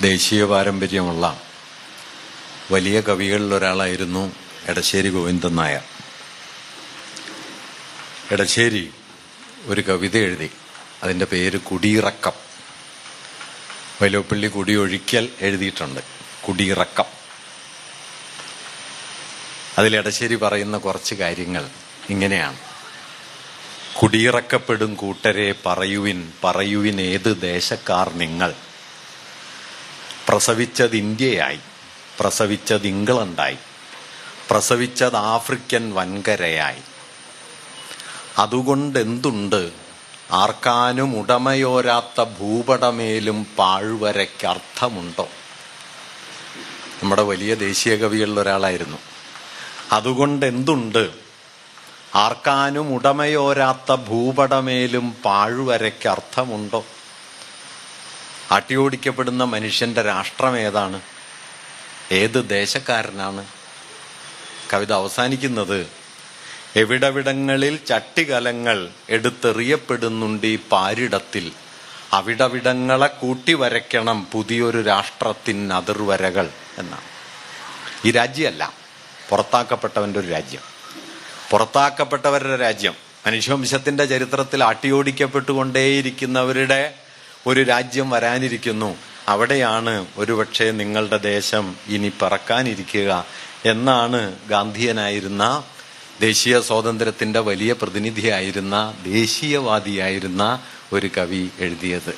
ദേശീയ പാരമ്പര്യമുള്ള വലിയ കവികളിൽ ഒരാളായിരുന്നു എടശ്ശേരി ഗോവിന്ദൻ നായർ. എടശ്ശേരി ഒരു കവിത എഴുതി. അതിന്റെ പേര് കുടിയിറക്കം. വൈലോപ്പള്ളി കുടിയൊഴിക്കൽ എഴുതിയിട്ടുണ്ട്. കുടിയിറക്കം. അതിൽ എടശ്ശേരി പറയുന്ന കുറച്ച് കാര്യങ്ങൾ ഇങ്ങനെയാണ്. കുടിയിറക്കപ്പെടും കൂട്ടരെ പറയുവിൻ പറയുവിൻ ഏത് ദേശക്കാർ നിങ്ങൾ? പ്രസവിച്ചത് ഇന്ത്യയായി പ്രസവിച്ചത് ഇംഗ്ലണ്ടായി പ്രസവിച്ചത് ആഫ്രിക്കൻ വൻകരയായി. അതുകൊണ്ട് എന്തുണ്ട്? ആർക്കാനും ഉടമയോരാത്ത ഭൂപടമേലും പാഴ്വരയ്ക്ക് അർത്ഥമുണ്ടോ? നമ്മുടെ വലിയ ദേശീയ കവികളിൽ ഒരാളായിരുന്നു. അതുകൊണ്ട് എന്തുണ്ട്? ആർക്കാനും ഉടമയോരാത്ത ഭൂപടമേലും പാഴ്വരയ്ക്ക് അർത്ഥമുണ്ടോ? അട്ടിയോടിക്കപ്പെടുന്ന മനുഷ്യന്റെ രാഷ്ട്രം ഏതാണ്? ഏത് ദേശക്കാരനാണ്? കവിത അവസാനിക്കുന്നത് എവിടവിടങ്ങളിൽ ചട്ടികലങ്ങൾ എടുത്തെറിയപ്പെടുന്നുണ്ട് ഈ പാരിടത്തിൽ. അവിടവിടങ്ങളെ കൂട്ടി വരയ്ക്കണം പുതിയൊരു രാഷ്ട്രത്തിൻ അതിർവരകൾ എന്നാണ്. ഈ രാജ്യമല്ല പുറത്താക്കപ്പെട്ടവന്റെ ഒരു രാജ്യം. പുറത്താക്കപ്പെട്ടവരുടെ രാജ്യം. മനുഷ്യവംശത്തിന്റെ ചരിത്രത്തിൽ അട്ടിയോടിക്കപ്പെട്ടുകൊണ്ടേയിരിക്കുന്നവരുടെ ഒരു രാജ്യം വരാനിരിക്കുന്നു. അവിടെയാണ് ഒരുപക്ഷെ നിങ്ങളുടെ ദേശം ഇനി പറക്കാനിരിക്കുക എന്നാണ് ഗാന്ധിയനായിരുന്ന ദേശീയ സ്വാതന്ത്ര്യത്തിന്റെ വലിയ പ്രതിനിധിയായിരുന്ന ദേശീയവാദിയായിരുന്ന ഒരു കവി എഴുതിയത്.